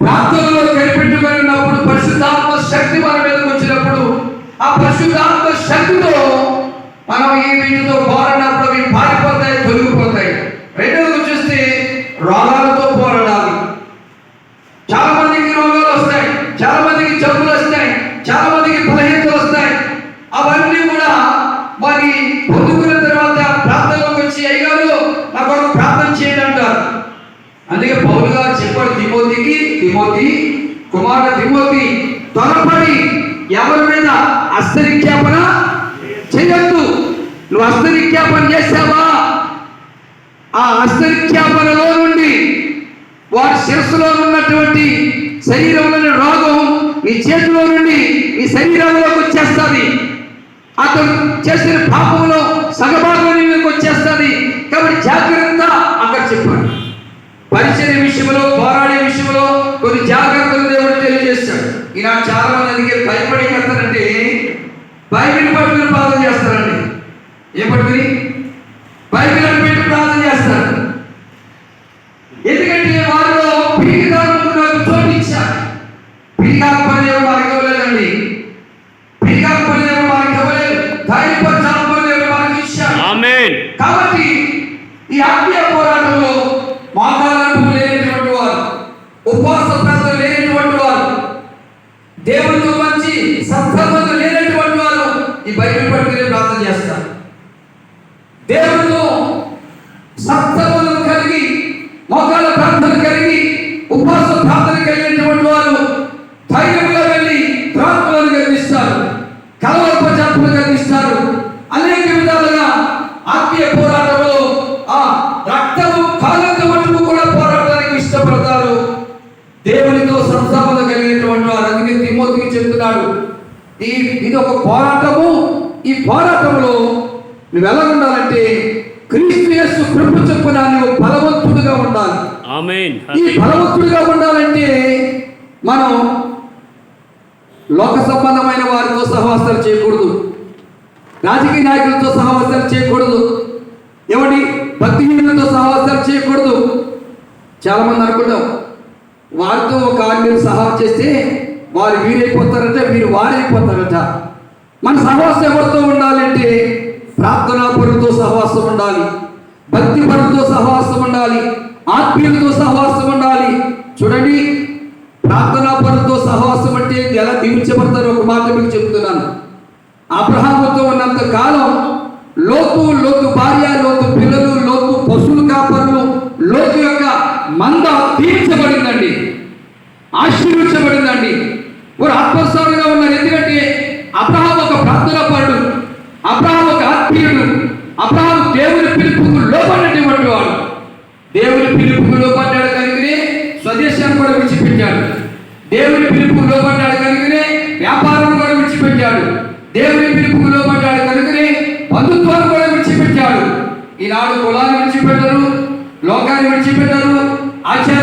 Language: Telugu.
ప్రాంతంలో కనిపెట్టుకొని ఉన్నప్పుడు పరిశుద్ధాత్మ శక్తి మన మీదకి వచ్చినప్పుడు ఆ పరిశుద్ధాత్మ శక్తితో మనం ఈ వీటితో అందుకే పౌలు చెప్పాడు తిమోతికి తిమోతి కుమారుడు తిమోతి త్వరపడి ఎవరి మీద అస్తరిఖ్యాపన చేయొద్దు. నువ్వు అస్తరిఖ్యాపన చేసావా? ఆ అస్తరిఖ్యాపనలో నుండి వారి శిరస్సులో ఉన్నటువంటి శరీరంలోని రోగం నీ చేతిలో నుండి నీ శరీరంలోకి వచ్చేస్తుంది. అతను చేసిన పాపంలో సగభాగం నీకు వచ్చేస్తుంది. కాబట్టి జాగ్రత్త అక్కడ చెప్పాడు. పరిచయ విషయంలో పోరాడే విషయంలో కొన్ని జాగ్రత్తలు దేవుడు తెలియజేస్తాడు. ఈనాడు చాలా మంది అందుకే భయపడి చేస్తారంటే బైబిల్ పట్టుకుని ప్రార్థన చేస్తారండి. ఏ పట్టుకుని? బైబిల్ అని పెట్టి ప్రార్థన చేస్తారు. ఎందుకంటే వారిలో పీడికాత్మకు చోటు ఇచ్చారు. పీడికాత్మ దేవుడు మనకి ఇవ్వలేదండి. పీడికాత్మ దేవుడు మనకి ఇవ్వలేదు. ధైర్యపరచాత్మ దేవుడు మనకి ఇచ్చారు కాబట్టి ఈ ఆత్మీయ పోరాటంలో ఉపవాస ప్రార్థన లేనటువంటి వారు దేవునితో మంచి సత్సంబంధం లేనటువంటి వారు ఈ బైబిల్ పట్టుకునే ప్రార్థన చేస్తారు. దేవుడు ఈ ఇది ఒక పోరాటము. ఈ పోరాటంలో నువ్వు ఎలా ఉండాలంటే క్రీస్తు కృప చొప్పున నువ్వు బలవంతుడుగా ఉండాలి. ఈ బలవంతుడిగా ఉండాలంటే మనం లోక సంబంధమైన వారితో సహవాసాలు చేయకూడదు. రాజకీయ నాయకులతో సహవాసాలు చేయకూడదు. ఎవడి భక్తిహీనులతో సహవాసాలు చేయకూడదు. చాలా మంది అనుకుంటాం వారితో ఒక ఆరు సహాయం చేస్తే వారు వీరైపోతారట వీరు వారైపోతారట మన సహవాసం ఎవరితో ఉండాలంటే ప్రార్థనా పరులతో సహవాసం ఉండాలి భక్తి పరులతో సహవాసం ఉండాలి ఆత్మీయులతో సహవాసం ఉండాలి. చూడండి ప్రార్థనా పరులతో సహవాసం అంటే ఎలా దీవించబడతారో ఒక మాట మీకు చెప్తున్నాను. అబ్రహాముతో ఉన్నంత కాలం లోతు లోతు భార్య లోతు పిల్లలు లోతు పశువులు కాపరులు లోతు యొక్క మంద తీర్చబడిందండి ఆశీర్వించబడిందండి. వారు ఆత్మస్థానంగా ఉన్నారు. ఎందుకంటే అబ్రహాం ఒక ప్రార్థన పడు అబ్రహాం ఒక ఆత్మీయుడు అబ్రహాం దేవుని పిలుపుకు లోపడినటువంటి వాడు దేవుని పిలుపుకు లోపడ్డాడు కనుకనే స్వదేశాన్ని కూడా విడిచిపెట్టాడు. దేవుని పిలుపుకు లోపడ్డాడు కనుకనే వ్యాపారం కూడా విడిచిపెట్టాడు. దేవుని పిలుపుకు లోపడ్డాడు కనుకనే బంధుత్వాన్ని కూడా విడిచిపెట్టాడు. ఈనాడు కులాన్ని విడిచిపెట్టరు లోకాన్ని విడిచిపెట్టరు ఆచార